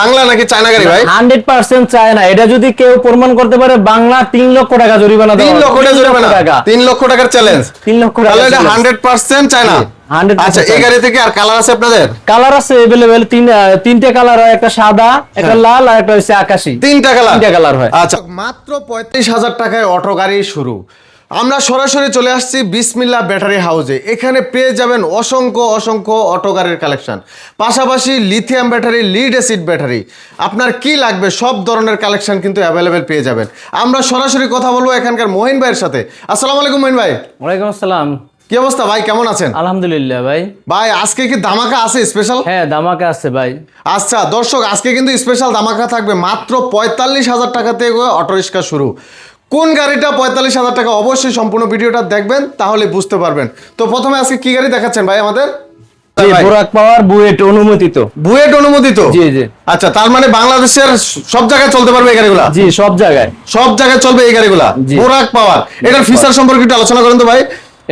বাংলা নাকি চায়না গাড়ি ভাই? হান্ড্রেড পার্সেন্ট চায় এটা যদি কেউ প্রমাণ করতে পারে বাংলা তিন লক্ষ টাকা জরিমানা দেওয়া লক্ষ টাকা জরিমানা। টাকা। লক্ষ টাকার চ্যালেঞ্জ তিন লক্ষ টাকা তাহলে এটা challenge। Hundred percent China? আচ্ছা এই গাড়ি থেকে আর কালার আছে আপনাদের? কালার আছে তিন তিনটে কালার হয় একটা সাদা একটা লাল আর একটা হচ্ছে আকাশি। তিনটা কালার তিনটা কালার হয়। আচ্ছা মাত্র পঁয়ত্রিশ হাজার টাকায় অটো গাড়ি শুরু। আমরা সরাসরি চলে আসছি বিসমিল্লা ব্যাটারি হাউসে। এখানে পেয়ে যাবেন অসংখ্য অসংখ্য অটো গাড়ির কালেকশন। পাশাপাশি lithium battery lead acid battery. আপনার কি লাগবে সব ধরনের কালেকশন কিন্তু অ্যাভেলেবেল পেয়ে যাবেন। আমরা সরাসরি কথা বলব এখানকার মহিন ভাইয়ের সাথে। আসসালামু আলাইকুম মহিন ভাই। ওয়ালাইকুম আসসালাম। কি অবস্থা ভাই কেমন আছেন? আলহামদুলিল্লাহ ভাই। ভাই আজকে কি ধামাকা আছে স্পেশাল হ্যাঁ দামাকা আছে ভাই। আচ্ছা দর্শক আজকে কিন্তু স্পেশাল ধামাকা থাকবে মাত্র পঁয়তাল্লিশ হাজার টাকা থেকে অটো রিক্সা শুরু। কোন গাড়িটা পঁয়তাল্লিশ হাজার টাকা? অবশ্যই সম্পূর্ণ ভিডিওটা দেখবেন তাহলে বুঝতে পারবেন। তো প্রথমে আজকে কি গাড়ি দেখাচ্ছেন ভাই আমাদের? বোরাক পাওয়ার বুয়েট অনুমোদিত। বুয়েট অনুমোদিত? জি জি। আচ্ছা তার মানে বাংলাদেশের সব জায়গায় চলতে পারবে এই গাড়িগুলা? জি সব জায়গায়। সব জায়গায় চলবে এই গাড়িগুলা। বোরাক পাওয়ার এটার ফিচার সম্পর্কে একটু আলোচনা করেন তো ভাই।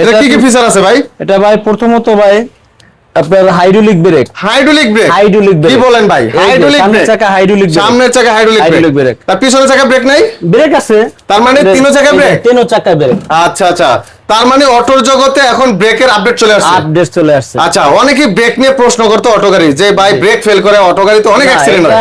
এটা কি কি ফিচার আছে ভাই? এটা ভাই প্রথমত ভাই আপনার hydraulic brake hydraulic brake hydraulic কি ব্রেক বলেন ভাই? হাইড্রোলিক সামনের ব্রেক চাকা হাইড্রোলিক ব্রেক সামনের চাকা হাইড্রোলিক ব্রেক তার পিছনের চাকা ব্রেক নাই? ব্রেক আছে। তার মানে তিনো চাকা ব্রেক তিনো চাকা ব্রেক আচ্ছা আচ্ছা। তার মানে অটোর জগতে এখন ব্রেকের আপডেট চলে আসছে। আপডেট চলে আসছে। আচ্ছা অনেকে ব্রেক নিয়ে প্রশ্ন করতো অটো গাড়ি যে ভাই ব্রেক ফেল করে অটো গাড়ি তো অনেক অ্যাক্সিডেন্ট হয়।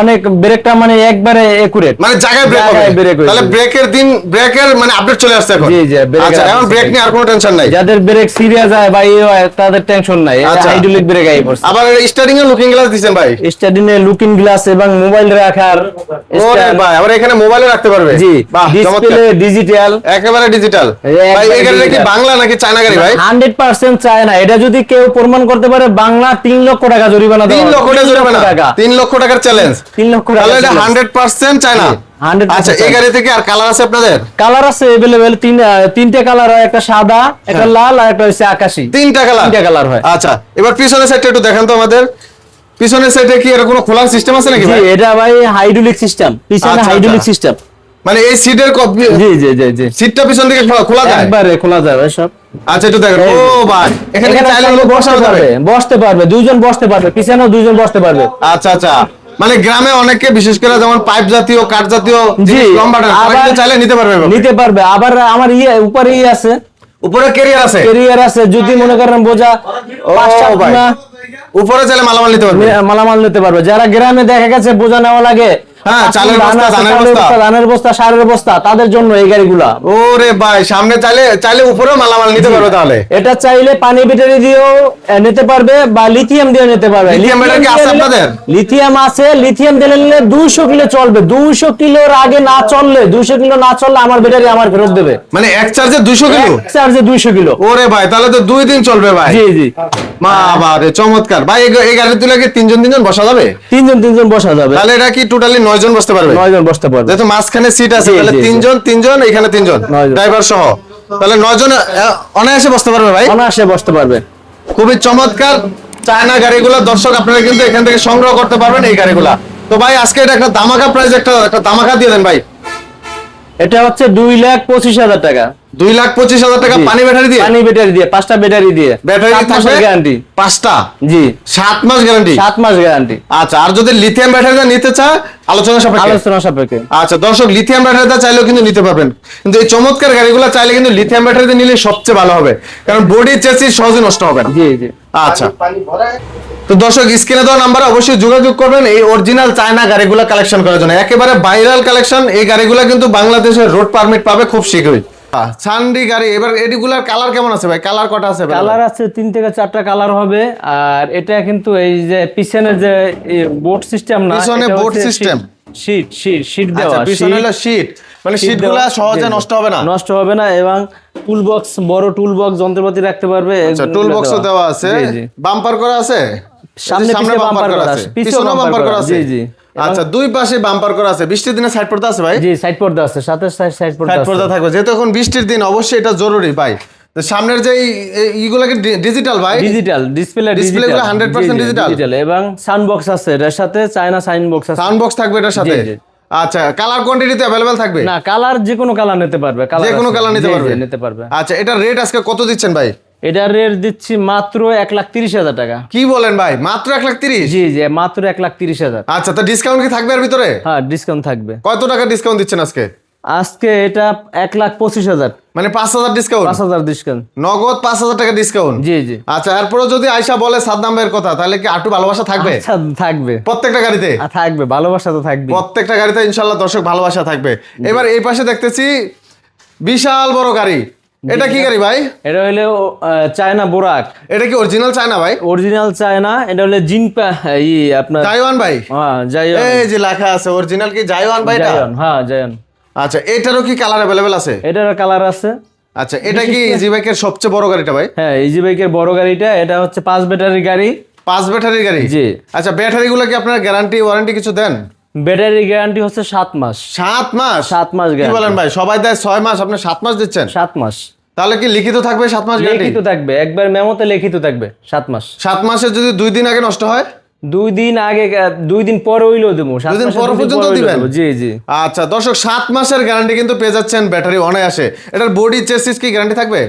অনেক ব্রেকটা মানে একবারে একুরেট মানে জায়গায় ব্রেক হবে। তাহলে ব্রেকের দিন ব্রেকের মানে আপডেট চলে আসছে এখন। জি, জি, আচ্ছা এখন ব্রেক নিয়ে আর কোনো টেনশন নাই। যাদের ব্রেক সিরিয়াস হয় বা ইয়ে হয় তাদের টেনশন নাই। হাইড্রোলিক ব্রেক আই পড়ছে। আবার স্টার্টিং এ লুকিং গ্লাস দিবেন ভাই। স্টাডিনে লুকিং গ্লাস এবং মোবাইল রাখার ওরে ভাই আবার এখানে মোবাইলে রাখতে পারবে। জি বাহ ডিসপ্লে ডিজিটাল একেবারে ডিজিটাল এই ভাই এই গাড়িটা কি বাংলা নাকি চায়না গাড়ি ভাই? হান্ড্রেড পার্সেন্ট চায় এটা যদি কেউ প্রমাণ করতে পারে বাংলা তিন লক্ষ টাকা জরিমানা দেওয়া লক্ষ টাকা জরিমানা। টাকা। লক্ষ টাকার চ্যালেঞ্জ তিন লক্ষ টাকা তাহলে এটা challenge। Hundred percent China? আচ্ছা এই গাড়ি থেকে আর কালার আছে আপনাদের? কালার আছে এভেলেবেল তিন তিনটে কালার হয় একটা সাদা একটা লাল আর একটা হচ্ছে আকাশি। তিনটা কালার তিনটা হয়। আচ্ছা এবার পিছনের সাইডটা একটু দেখান তো আমাদের। পিছনের সাইডে কি এর কোনো খোলার সিস্টেম আছে নাকি ভাই? এটা ভাই হাইড্রোলিক সিস্টেম পিছনে আচ্ছা, হাইড্রোলিক আচ্ছা। সিস্টেম মানে এই সিটের জি জি জি জি। সিটটা পিছন দিকে খোলা- যায়? একবারে খোলা যাবে সব। আচ্ছা একটু দেখেন। ও ভাই। এখানে চাইলে লোক বসতে বসানো যাবে পারবে বসতে পারবে দুইজন বসতে পারবে পিছনেও দুইজন বসতে পারবে। আচ্ছা আচ্ছা। মানে গ্রামে অনেকে বিশেষ করে যেমন পাইপ জাতীয় কাঠ জাতীয় আবার চাইলে নিতে পারবে নিতে পারবে। আবার আমার ইয়ে উপরে ইয়ে আছে। উপরে ক্যারিয়ার আছে? কেরিয়ার আছে যদি মনে করেন বোঝা ও ভাই। উপরে চাইলে মালামাল নিতে পারবে। মালামাল নিতে পারবে। যারা গ্রামে দেখা গেছে বোঝা নেওয়া লাগে। হ্যাঁ, চালের বস্তা, ধানের বস্তা। ধানের বস্তা সারের বস্তা তাদের জন্য এই গাড়িগুলা। ওরে ভাই সামনে চাইলে চাইলে উপরেও মালামাল নিতে পারবে তাহলে। এটা চাইলে পানি ব্যাটারি দিয়েও নিতে পারবে বা লিথিয়াম দিয়ে নিতে পারবে। লিথিয়াম ব্যাটারি কি আছে আপনাদের? লিথিয়াম আছে লিথিয়াম দিলে নিলে দুইশো কিলো চলবে। দুইশো কিলোর আগে না চললে দুইশো কিলো না চললে আমার ব্যাটারি আমার ফেরত দেবে। মানে এক চার্জে দুশো কিলো? চার্জে দুইশো কিলো। ওরে ভাই তাহলে তো দুই দিন চলবে ভাই। জি জি। মা বারে চমৎকার। ভাই এই- গাড়ি তুলে কি তিনজন তিনজন বসা যাবে? তিনজন তিনজন বসা যাবে। তাহলে এটা কি টোটালি নয় জন বসতে পারবে? নয়জন বসতে পারবে। যেহেতু মাঝখানে সিট আছে তাহলে। তিনজন তিনজন এখানে তিনজন। ড্রাইভার সহ। তাহলে নয় জন অনায়াসে বসতে পারবে ভাই? অনায়াসে বসতে পারবে। খুবই চমৎকার। চায়না গাড়িগুলা দর্শক আপনারা কিন্তু এখান থেকে সংগ্রহ করতে পারবেন এই গাড়িগুলা। তো ভাই আজকে এটা একটা দামাকা প্রাইস একটা একটা দামাকা দিয়ে দেন ভাই। এটা হচ্ছে দুই লাখ পঁচিশ হাজার টাকা। দুই লাখ পঁচিশ হাজার টাকা পানি ব্যাটারি দিয়ে? পানি ব্যাটারি দিয়ে পাঁচটা ব্যাটারি দিয়ে। ব্যাটারি থাকবে? গ্যারান্টি পাঁচটা? জি। সাত মাস গ্যারান্টি সাত মাস গ্যারান্টি আচ্ছা আর যদি লিথিয়াম ব্যাটারিটা নিতে চায় আলোচনা সাপেক্ষে? আলোচনা সাপেক্ষে। আচ্ছা দর্শক লিথিয়াম ব্যাটারিটা চাইলেও কিন্তু নিতে পারবেন। কিন্তু এই চমৎকার গাড়িগুলো চাইলে কিন্তু লিথিয়াম ব্যাটারিতে নিলে সবচেয়ে ভালো হবে। কারণ বডি চেসি সহজে নষ্ট হবে না। জি জি। আচ্ছা। তো দর্শক স্ক্রিনে দেওয়া নাম্বারে অবশ্যই যোগাযোগ করবেন এই অরিজিনাল চায়না গাড়িগুলো কালেকশন করার জন্য। একেবারে ভাইরাল কালেকশন এই গাড়িগুলো কিন্তু বাংলাদেশের রোড পারমিট পাবে খুব শীঘ্রই। সানডি গাড়ি এবার এডিগুলার কালার কেমন আছে ভাই? কালার কটা আছে? কালার আছে তিন থেকে চারটা কালার হবে। আর এটা কিন্তু এই যে পিছনের যে বোর্ড সিস্টেম না পিছনে? শীট শীট শীট আচ্ছা দেওয়া পিছনে হলো শীট মানে শীটগুলো সহজে। নষ্ট হবে না? নষ্ট হবে না এবং টুল বক্স বড় টুল বক্স যন্ত্রপাতি রাখতে পারবে আচ্ছা টুল বক্সও দেওয়া। আছে। বাম্পার করা আছে? সামনে সামনে বাম্পার করা আছে। bumper বাম্পার করা, আছে? জি, জি। আচ্ছা দুই পাশে বাম্পার করা আছে। বৃষ্টির দিনে সাইড পর্দা আছে ভাই? জি সাইড পর্দা আছে সাথে সাইড পর্দা সাইড পর্দা থাকবে। যেহেতু এখন বৃষ্টির দিন অবশ্যই এটা জরুরি ভাই। সামনের যে এই- ডিজিটাল ভাই। ডিজিটাল ডিসপ্লে Display গুলো 100% digital? ডিজিটাল এবং সাউন্ড বক্স আছে এর সাথে চায়না সাইন বক্স আছে। সাউন্ড বক্স থাকবে এটার সাথে। আচ্ছা কালার কোয়ান্টিটিতে অ্যাভেলেবেল থাকবে? না কালার যে কোনো কালার নিতে পারবে কালার যে কোনো কালার নিতে পারবে। নিতে পারবে। আচ্ছা এটা রেট আজকে কত দিচ্ছেন ভাই? এটার রেট দিচ্ছি মাত্র এক লাখ তিরিশ হাজার টাকা। কি বলেন ভাই? মাত্র এক লাখ তিরিশ? জি জি মাত্র এক লাখ তিরিশ হাজার। আচ্ছা তো ডিসকাউন্ট কি থাকবে এর ভিতরে? হ্যাঁ ডিসকাউন্ট থাকবে। কত টাকা ডিসকাউন্ট দিচ্ছেন আজকে? আজকে এটা এক লাখ পঁচিশ হাজার। মানে পাঁচ হাজার ডিসকাউন্ট পাঁচ হাজার ডিসকাউন্ট নগদ পাঁচ হাজার টাকা ডিসকাউন্ট জি জি। আচ্ছা এরপরে যদি আয়সা বলে সাদ্দাম ভাইয়ের কথা তাহলে কি আটু ভালোবাসা থাকবে? আচ্ছা থাকবে। প্রত্যেকটা গাড়িতে? আ, থাকবে ভালোবাসা তো থাকবে প্রত্যেকটা গাড়িতে ইনশাল্লাহ দর্শক ভালোবাসা থাকবে। এবার এই পাশে দেখতেছি বিশাল বড় গাড়ি। এটা কি গাড়ি ভাই? এটা হলো চায়না বোরাক। এটা কি অরিজিনাল চায়না ভাই? অরিজিনাল চায়না এটা হলো জিন ই আপনার জাইওয়ান ভাই? হ্যাঁ জায়ন এই যে লেখা আছে অরিজিনাল কি জাইওয়ান ভাই এটা? হ্যাঁ জায়ন আচ্ছা এটারও কি কালার অ্যাভেলেবেল আছে? এটার কালার আছে। আচ্ছা এটা কি ইজি বাইকের সবচেয়ে বড় গাড়িটা ভাই? হ্যাঁ ইজি বাইকের বড় গাড়িটা এটা হচ্ছে পাঁচ ব্যাটারি গাড়ি। পাঁচ ব্যাটারির গাড়ি? জি। আচ্ছা ব্যাটারিগুলো কি আপনার গ্যারান্টি ওয়ারেন্টি কিছু দেন? ব্যাটারি গ্যারান্টি হচ্ছে সাত মাস। সাত মাস? সাত মাস কি বলেন ভাই সবাই দেয় ছয় মাস আপনি সাত মাস দিচ্ছেন? সাত মাস। তাহলে কি লিখিত থাকবে সাত মাস লিখিত থাকবে। একবার মেমোতে লিখিত থাকবে সাত মাস। সাত মাসে যদি দুই দিন আগে নষ্ট হয়? দুই দিন আগে দুই দিন পরে হইলেও দেবো। দুই দিন পর পর্যন্ত দিবেন? জি জি। আচ্ছা দর্শক সাত মাসের গ্যারান্টি কিন্তু পেয়ে যাচ্ছেন ব্যাটারি অনায়াসে। এটার বডি চেসিস কি গ্যারান্টি থাকবে?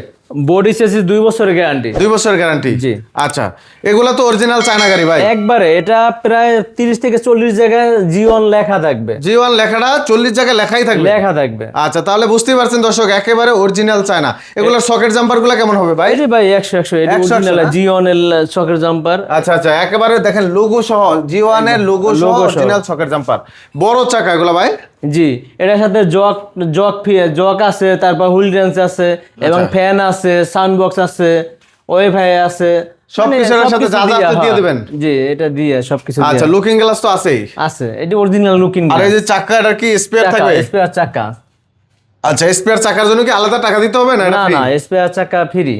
বডি চেসিস দুই বছরের গ্যারান্টি দুই বছরের গ্যারান্টি জি। আচ্ছা এগুলা তো অরিজিনাল চায়না গাড়ি ভাই। একবারে এটা প্রায় তিরিশ থেকে চল্লিশ জায়গায় জিওন লেখা থাকবে। জি ওয়ান লেখাটা চল্লিশ জায়গায় লেখাই থাকবে? লেখা থাকবে। আচ্ছা তাহলে বুঝতেই পারছেন দর্শক একেবারে অরিজিনাল চায়না এগুলোর সকেট জাম্পারগুলা কেমন হবে ভাই? এই ভাই একশো একশো এটা 100 অরিজিনাল না? জিওন এর চকের জাম্পার আচ্ছা আচ্ছা একেবারে দেখেন লোগো সহ জি ওয়ানের লোগো সহ। অরিজিনাল সকেট জাম্পার বড় চাকা এগুলা ভাই। জি এটার সাথে জক জক জক আছে তারপর হুইল রেঞ্চ আছে এবং আচ্ছা। ফ্যান আছে সাউন্ড বক্স আছে ওয়াইফাই আছে মানে সাথে যা যা দিয়ে, আপনি। দিবেন? জি এটা দিয়ে সবকিছু আচ্ছা লুকিং গ্লাস তো আছেই। আছে এটা অরিজিনাল লুকিং আর এই যে চাকা এটা কি স্পেয়ার থাকবে? স্পেয়ার চাকা। আচ্ছা স্পেয়ার চাকার জন্য কি আলাদা টাকা দিতে হবে না না না স্পেয়ার চাকা ফ্রি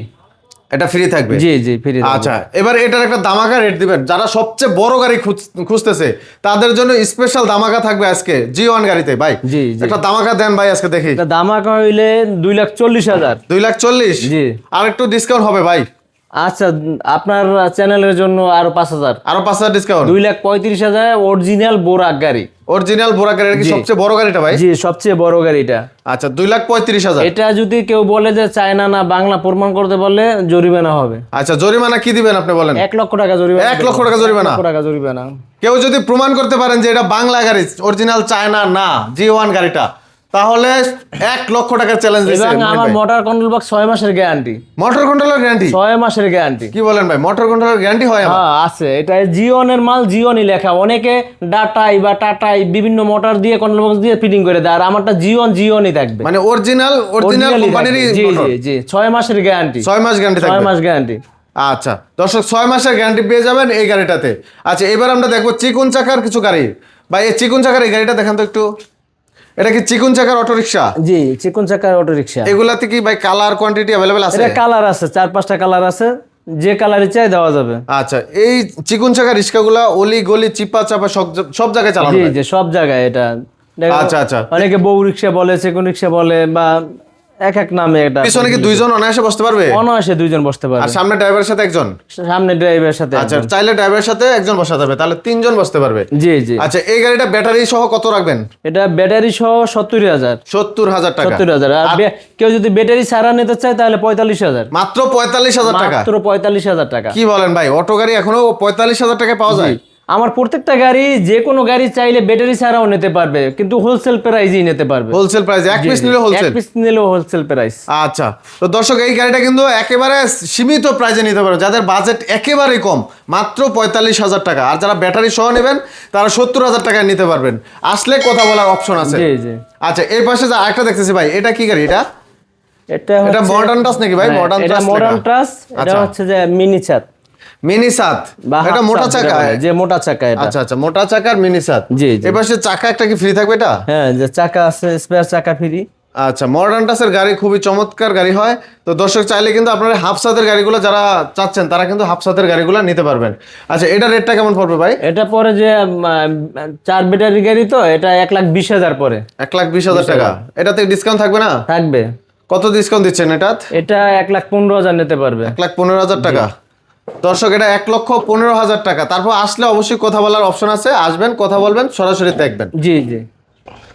এটা ফ্রি থাকবে? জি জি ফ্রি আচ্ছা এবার এটার একটা দামাকা রেট দিবেন। যারা সবচেয়ে বড় গাড়ি খুঁজ- খুঁজতেছে তাদের জন্য স্পেশাল দামাকা থাকবে আজকে জি ওয়ান গাড়িতে ভাই। জি, জি। একটা দামাকা দেন ভাই আজকে দেখি। দামাকা হইলে দুই লাখ চল্লিশ হাজার। দুই লাখ চল্লিশ? জি। আর একটু ডিসকাউন্ট হবে ভাই। আচ্ছা আপনার চ্যানেলের জন্য আরও পাঁচ হাজার। আরও পাঁচ হাজার ডিসকাউন্ট দুই লাখ পঁয়ত্রিশ হাজার অরিজিনাল বোরাক গাড়ি। অরিজিনাল বোরা গাড়ি কি সবচেয়ে বড় গাড়িটা ভাই? জি সবচেয়ে বড় গাড়িটা। আচ্ছা দুই লাখ পঁয়ত্রিশ হাজার। এটা যদি কেউ বলে যে চায়না না বাংলা প্রমাণ করতে বললে জরিমানা হবে। আচ্ছা জরিমানা কি দিবেন আপনি বলেন? এক লক্ষ টাকা জরিমানা। এক লক্ষ টাকা জরিমানা? টাকা জরিমানা। কেউ যদি প্রমাণ করতে পারেন যে এটা বাংলা গাড়ি অরিজিনাল চায়না না জি ওয়ান গাড়িটা। তাহলে এক লক্ষ টাকার চ্যালেঞ্জ আমার মোটর কন্ট্রোল বক্স ছয় মাসের গ্যারান্টি মোটর কন্ট্রোলার গ্যারান্টি ছয় মাসের গ্যারান্টি কি বলেন ভাই মোটর কন্ট্রোলার গ্যারান্টি হয় হ্যাঁ আছে। এটা জিওনের মাল জিওনই লেখা। অনেকে ডাটাই বা টাটাই বিভিন্ন মোটর দিয়ে কন্ট্রোল বক্স দিয়ে ফিটিং করে দেয় আর আমারটা জিওন জিওনই থাকবে। মানে অরিজিনাল অরিজিনাল কোম্পানিরই জি জি জি ছয় মাসের গ্যারান্টি ছয় মাস গ্যারান্টি ছয় মাস গ্যারান্টি আচ্ছা দর্শক ছয় মাসের গ্যারান্টি পেয়ে যাবেন এই গাড়িটাতে। আচ্ছা এবার আমরা দেখব চিকুন চাকার কিছু গাড়ি। বা এই চিকুন চাকার এই গাড়িটা দেখান তো একটু। এটা কি চিকুন চাকার অটো জি চিকুন চাকার অটো রিক্সা এগুলাতে কি ভাই কালার কোয়ান্টিটি অ্যাভেলেবেল আছে? এটা কালার আছে চার পাঁচটা কালার আছে যে কালারই চাই দেওয়া যাবে। আচ্ছা এই চিকুন চাকার রিক্সাগুলা অলি গলি চিপা চাপা সব সব জায়গায় চালানো। জি সব জায়গায় এটা। আচ্ছা, আচ্ছা। অনেকে বউ রিক্সা বলে চিকুন রিক্সা বলে বা এক এক নামে এটা পিছনে কি দুইজন। অনায়াসে বসতে পারবে? অনায়াসে দুইজন বসতে পারবে। আর সামনে ড্রাইভারের সাথে একজন? সামনে ড্রাইভারের সাথে আচ্ছা চাইলে ড্রাইভারের সাথে একজন বসাতে হবে তাহলে তিনজন বসতে পারবে। জি জি। আচ্ছা এই গাড়িটা ব্যাটারি সহ কত রাখবেন? এটা ব্যাটারি সহ সত্তর হাজার। সত্তর হাজার টাকা। সত্তর হাজার। আর কেউ যদি ব্যাটারি ছাড়া নিতে চায় তাহলে পঁয়তাল্লিশ হাজার। মাত্র পঁয়তাল্লিশ হাজার টাকা? মাত্র পঁয়তাল্লিশ হাজার টাকা। কি বলেন ভাই অটো গাড়ি এখনও পঁয়তাল্লিশ হাজার টাকায় পাওয়া যায়? আমার প্রত্যেকটা গাড়ি যে কোনো গাড়ি চাইলে ব্যাটারি ছাড়াও নিতে পারবে কিন্তু হোলসেল প্রাইজই নিতে পারবে। হোলসেল প্রাইস এক পিস নিলে হোলসেল এক পিস নিলে হোলসেল প্রাইস আচ্ছা তো দর্শক এই গাড়িটা কিন্তু একেবারে সীমিত প্রাইজে নিতে পারবে। যাদের বাজেট একেবারেই কম মাত্র পঁয়তাল্লিশ হাজার টাকা। আর যারা ব্যাটারি সহ নেবেন তারা সত্তর হাজার টাকায় নিতে পারবেন। আসলে কথা বলার অপশন আছে। জি জি। আচ্ছা এর পাশে যা আরেকটা দেখতেছি ভাই এটা কি গাড়ি এটা? এটা মডার্ন টাচ নাকি ভাই? মডার্ন এটা টাচ মডার্ন ট্রাস এটা আচ্ছা। হচ্ছে যে মিনি ছাদ মিনি সাত। এটা মোটা চাকা। যে মোটা চাকা এটা। আচ্ছা আচ্ছা মোটা চাকার মিনি সাত। জি। এবার সে চাকা একটা কি ফ্রি থাকবে এটা? হ্যাঁ যে চাকা আছে স্পেয়ার চাকা ফ্রি আচ্ছা মডার্ন টাসের গাড়ি খুবই চমৎকার গাড়ি হয়। তো দর্শক চাইলে কিন্তু আপনারা হাফসাদের গাড়িগুলো যারা চাচ্ছেন তারা কিন্তু হাফসাদের গাড়িগুলো নিতে পারবেন। আচ্ছা এটা রেটটা কেমন পড়বে ভাই? এটা পরে যে চার ব্যাটারি গাড়ি তো এটা এক লাখ বিশ হাজার পরে। এক লাখ বিশ হাজার টাকা। এটাতে ডিসকাউন্ট থাকবে না? থাকবে। কত ডিসকাউন্ট দিচ্ছেন এটা এটা এক লাখ পনেরো হাজার নিতে পারবে। এক লাখ পনেরো হাজার টাকা। দর্শক এটা এক লক্ষ পনেরো হাজার টাকা তারপর আসলে অবশ্যই কথা বলার অপশন আছে আসবেন কথা বলবেন সরাসরি দেখবেন জি জি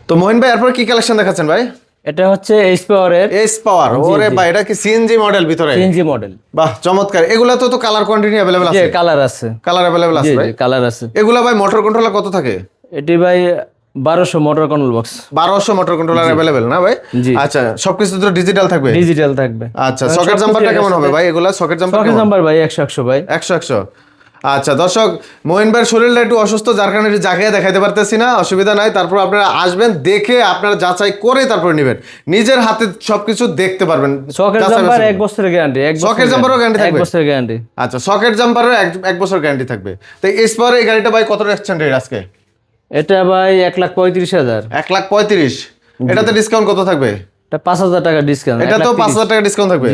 তো মোহিন ভাই এরপর কি কালেকশন দেখাচ্ছেন ভাই এটা হচ্ছে এইচ পাওয়ারের এস পাওয়ার ওরে ভাই এটা কি সিএনজি মডেল ভিতরে সিএনজি মডেল বাহ চমৎকার এগুলা তো তো কালার কোয়ান্টিটি अवेलेबल যে আছে কালার আছে কালার अवेलेबल জি আছে ভাই জি কালার আছে এগুলা ভাই মোটর কন্ট্রোলার কত থাকে এটি ভাই বারোশো মোটর কন্ট্রোল বক্স বারোশো মোটর কন্ট্রোলার অ্যাভেলেবেল না ভাই। আচ্ছা সবকিছু তো ডিজিটাল থাকবে? ডিজিটাল থাকবে। আচ্ছা সকেট জাম্পারটা কেমন হবে ভাই? এগুলা সকেট জাম্পার সকেট নাম্বার ভাই একশো একশো ভাই। একশো একশো। আচ্ছা দর্শক মোহিন ভাইয়ের শরীরটা একটু অসুস্থ যার কারণে একটু জায়গায় দেখাইতে পারতেছি না অসুবিধা নাই। তারপর আপনারা আসবেন দেখে আপনারা যাচাই করে তারপর নেবেন। নিজের হাতে সবকিছু দেখতে পারবেন। সকেট জাম্পার এক বছরের গ্যারান্টি এক সকেট জাম্পারও এক থাকবে? বছরের গ্যারান্টি আচ্ছা সকেট জাম্পারও এক এক বছর গ্যারান্টি থাকবে। তো এস পাওয়ার এই গাড়িটা ভাই কত রাখছেন আজকে? এটা ভাই এক লাখ পঁয়ত্রিশ হাজার। এক লাখ পঁয়ত্রিশ। এটাতে ডিসকাউন্ট কত থাকবে? এটা পাঁচ হাজার টাকা ডিসকাউন্ট এটা তো পাঁচ হাজার টাকা ডিসকাউন্ট থাকবে।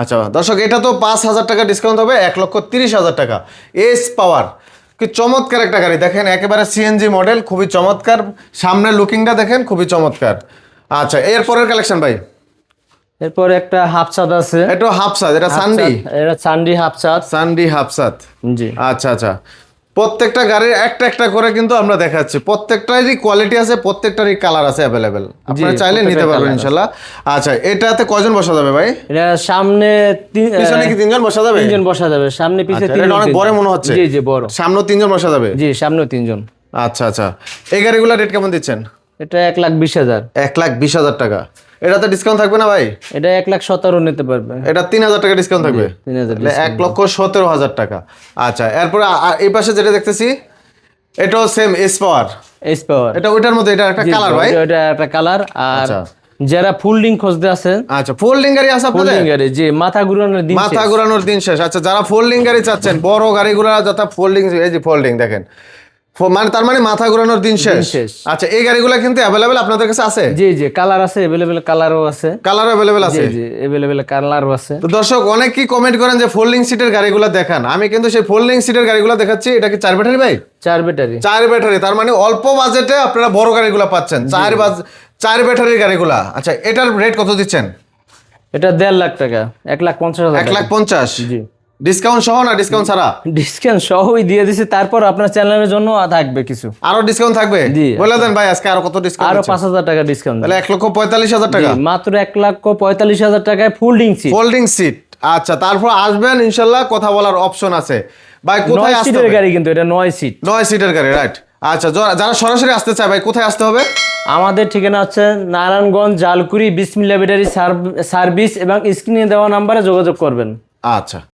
আচ্ছা দর্শক এটা তো পাঁচ হাজার টাকা ডিসকাউন্ট হবে এক লক্ষ তিরিশ হাজার টাকা। এস পাওয়ার কি চমৎকার একটা গাড়ি। দেখেন একেবারে সিএনজি মডেল খুবই চমৎকার। সামনের লুকিংটা দেখেন খুবই চমৎকার। আচ্ছা এরপরের কালেকশন ভাই? এরপর একটা হাফ ছাদ আছে। এটা হাফ সাত এটা সানডি এটা চান্ডি হাফ ছাদ সানডি হাফ সাত জি। আচ্ছা আচ্ছা। প্রত্যেকটা গাড়ির একটা একটা করে কিন্তু আমরা দেখাচ্ছি। প্রত্যেকটারই কোয়ালিটি আছে প্রত্যেকটারই কালার আছে অ্যাভেলেবেল আপনারা চাইলে নিতে পারবেন ইনশাল্লাহ আচ্ছা এটাতে কয়জন বসা যাবে ভাই? এটা সামনে তিন- পিছনে কি তিনজন বসা যাবে? তিনজন বসা যাবে সামনে পিছে আচ্ছা, তিনজন এটা অনেক। বড় মনে হচ্ছে। জি জি বড়। সামনেও তিনজন বসা যাবে? জি সামনেও তিনজন। আচ্ছা আচ্ছা। এই গাড়িগুলো রেট কেমন দিচ্ছেন? এটা এক লাখ বিশ হাজার। এক লাখ বিশ হাজার টাকা। এটাতে ডিসকাউন্ট থাকবে না ভাই? এটা এক লাখ সতেরো নিতে পারবে। এটা তিন হাজার টাকা ডিসকাউন্ট থাকবে। তিন হাজার এক লক্ষ সতেরো হাজার টাকা। আচ্ছা এরপরে এই পাশে যেটা দেখতেছি এটাও same S power S power এটা ওইটার মধ্যে এটা একটা কালার ভাই এটা একটা কালার আর আচ্ছা। যারা ফোল্ডিং খুঁজতে আছেন আচ্ছা ফোল্ডিং গাড়ি আছে আপনাদের? ফুলডিং গাড়ি জি মাথা ঘুরানোর দিন মাথা ঘোরানোর দিন শেষ। আচ্ছা যারা ফোল্ডিং গাড়ি চাচ্ছেন বড় গাড়িগুলো যাতে ফোল্ডিং এই যে ফোল্ডিং দেখেন। মানে তার মানে মাথা ঘোরানোর দিন শেষ? শেষ। আচ্ছা এই গাড়িগুলো কিন্তু অ্যাভেলেবেল আপনাদের কাছে আছে? জি জি কালার আছে এভেলেবেল কালারও আছে। কালার অ্যাভেলেবেল আছে? জি এভেলেবেল কালারও আছে। তো দর্শক অনেক কি কমেন্ট করেন যে ফোল্ডিং সিটের গাড়িগুলো দেখান। আমি কিন্তু সেই ফোল্ডিং সিটের গাড়িগুলো দেখাচ্ছি। এটা কি চার ব্যাটারি ভাই? চার ব্যাটারি চার ব্যাটারি তার মানে অল্প বাজেটে আপনারা বড় গাড়িগুলো পাচ্ছেন। চার বাজ চার ব্যাটারির গাড়িগুলা। আচ্ছা এটার রেট কত দিচ্ছেন? এটা দেড় লাখ টাকা এক লাখ পঞ্চাশ এক লাখ পঞ্চাশ? জি। ডিসকাউন্ট সহ না ডিসকাউন্ট ছাড়া? ডিসকাউন্ট সহই দিয়ে দিছি তারপর আপনার চ্যানেলের জন্য থাকবে কিছু। আরও ডিসকাউন্ট থাকবে? জি। বলে দেন ভাই আজকে আরও কত ডিসকাউন্ট আরও পাঁচ হাজার টাকা ডিসকাউন্ট তাহলে এক লক্ষ পঁয়তাল্লিশ হাজার টাকা। মাত্র এক লক্ষ পঁয়তাল্লিশ হাজার টাকায় ফুলডিং সিট ফোল্ডিং সিট আচ্ছা তারপর আসবেন ইনশাল্লাহ কথা বলার অপশন আছে। ভাই কোথায় আসতে সিটের গাড়ি কিন্তু এটা নয় সিট নয় সিটের গাড়ি রাইট আচ্ছা যারা- যারা সরাসরি আসতে চায় ভাই কোথায় আসতে হবে? আমাদের ঠিকানা হচ্ছে নারায়ণগঞ্জ জালকুড়ি বিসমিল্লা ব্যাটারি সার্ভিস এবং স্ক্রিনে দেওয়া নাম্বারে যোগাযোগ করবেন। আচ্ছা।